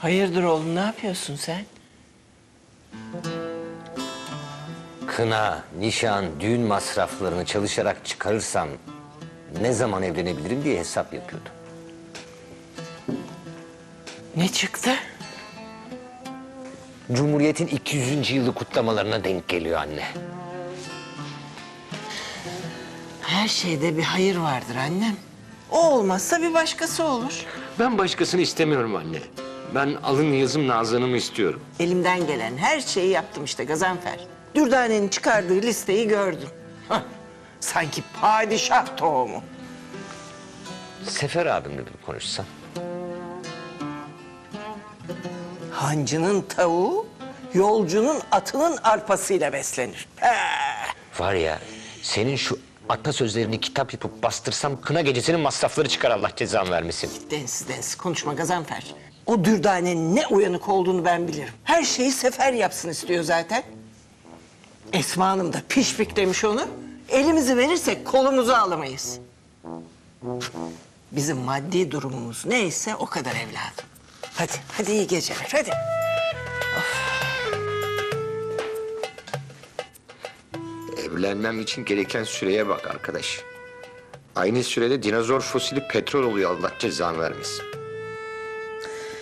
Hayırdır oğlum ne yapıyorsun sen? Kına, nişan, düğün masraflarını çalışarak çıkarırsam ne zaman evlenebilirim diye hesap yapıyordum. Ne çıktı? Cumhuriyet'in 200. yılı kutlamalarına denk geliyor anne. Her şeyde bir hayır vardır annem. O olmazsa bir başkası olur. Ben başkasını istemiyorum anne. Ben alın yazım Nazan'ımı istiyorum. Elimden gelen her şeyi yaptım işte Gazanfer. Dürdane'nin çıkardığı listeyi gördüm. Hah, sanki padişah tohumu. Sefer abimle bir konuşsam. Hancının tavuğu yolcunun atının arpasıyla beslenir. Var ya senin şu atasözlerini kitap yapıp bastırsam kına gecesinin masrafları çıkar Allah cezanı vermesin. Densiz densiz konuşma Gazanfer. O dürdanenin ne uyanık olduğunu ben bilirim. Her şeyi sefer yapsın istiyor zaten. Esma Hanım da pişpik demiş onu. Elimizi verirsek kolumuzu alamayız. Bizim maddi durumumuz neyse o kadar evladım. Hadi, hadi iyi geceler, hadi. Evlenmem için gereken süreye bak arkadaş. Aynı sürede dinozor fosili petrol oluyor Allah cezanı vermesin.